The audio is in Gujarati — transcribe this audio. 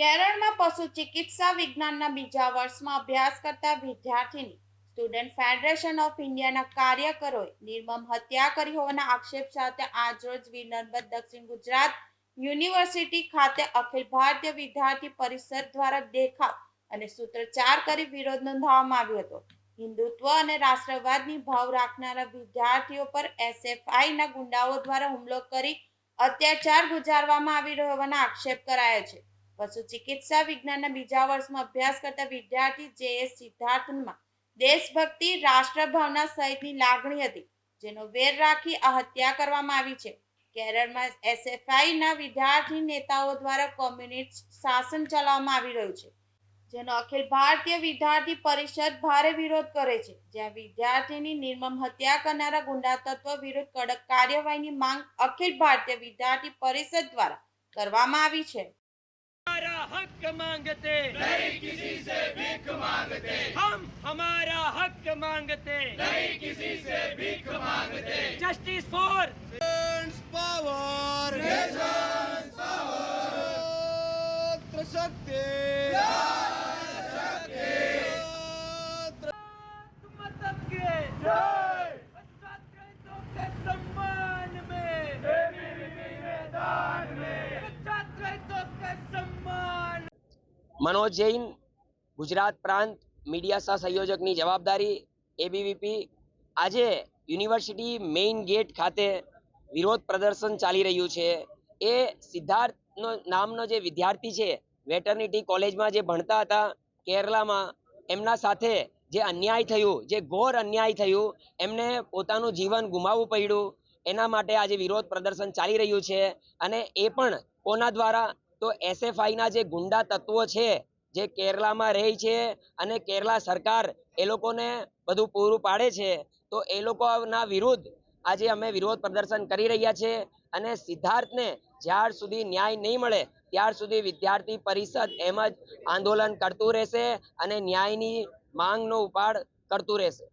કેરળમાં પશુ ચિકિત્સા વિજ્ઞાનના બીજા વર્ષમાં અભ્યાસ કરતા વિદ્યાર્થીની સ્ટુડન્ટ ફેડરેશન ઓફ ઇન્ડિયાના કાર્યકરોએ નિર્મમ હત્યા કરી હોવાના આક્ષેપ સાથે આજરોજ વીર દક્ષિણ ગુજરાત યુનિવર્સિટી ખાતે અખિલ ભારતીય વિદ્યાર્થી પરિષદ દ્વારા દેખાવ અને સૂત્રચાર કરી વિરોધ નોંધાવવામાં આવ્યો હતો. હિન્દુત્વ અને રાષ્ટ્રવાદની ભાવ રાખનારા વિદ્યાર્થીઓ પર એસએફઆઈના ગુંડાઓ દ્વારા હુમલો કરી અત્યાચાર ગુજારવામાં આવી રહ્યો હોવાના આક્ષેપ કરાયા છે. પશુ ચિકિત્સા વિજ્ઞાનના બીજા વર્ષમાં અભ્યાસ કરતા વિદ્યાર્થી જે એસ સિદ્ધાર્થમાં દેશભક્તિ રાષ્ટ્રભાવના સહિતની લાગણી હતી, જેનો વેર રાખી આ હત્યા કરવામાં આવી છે. કેરળમાં એસએફઆઈના વિદ્યાર્થી નેતાઓ દ્વારા કોમ્યુનિસ્ટ શાસન ચલાવવામાં આવી રહ્યું છે, જેનો અખિલ ભારતીય વિદ્યાર્થી પરિષદ ભારે વિરોધ કરે છે, જ્યાં વિદ્યાર્થીની નિર્મમ હત્યા કરનારા ગુંડા તત્વ વિરુદ્ધ કડક કાર્યવાહીની માંગ અખિલ ભારતીય વિદ્યાર્થી પરિષદ દ્વારા કરવામાં આવી છે. हक मांगते। नहीं किसी से भीख मांगते। हम हमारा हक मांगते। नहीं किसी से भीख मांगते। Justice for power power power. Manoj Jain, Gujarat પ્રાંત, મીડિયા સહ સંયોજકની જવાબદારી એબીવીપી આજે યુનિવર્સિટી મેઇન ગેટ ખાતે વિરોધ પ્રદર્શન ચાલી રહ્યું છે. એ સિદ્ધાર્થનો નામનો જે વિદ્યાર્થી છે, વેટર્નિટી કોલેજમાં જે ભણતા હતા કેરલામાં, એમના સાથે જે અન્યાય થયું, જે ઘોર અન્યાય થયું, એમને પોતાનું જીવન ગુમાવવું પડ્યું. એના માટે આજે વિરોધ પ્રદર્શન ચાલી રહ્યું છે અને એ પણ કોના દ્વારા તો એસએફઆઈના જે ગુંડા તત્વો છે, જે કેરલામાં રહે છે અને કેરલા સરકાર એ લોકોને બધું પૂરું પાડે છે, તો એ લોકોના વિરુદ્ધ આજે અમે વિરોધ પ્રદર્શન કરી રહ્યા છે અને સિદ્ધાર્થને જ્યાર સુધી ન્યાય નહીં મળે, ત્યાર સુધી વિદ્યાર્થી પરિષદ એમ જ આંદોલન કરતું રહેશે અને ન્યાયની માંગનો ઉપાડ કરતું રહેશે.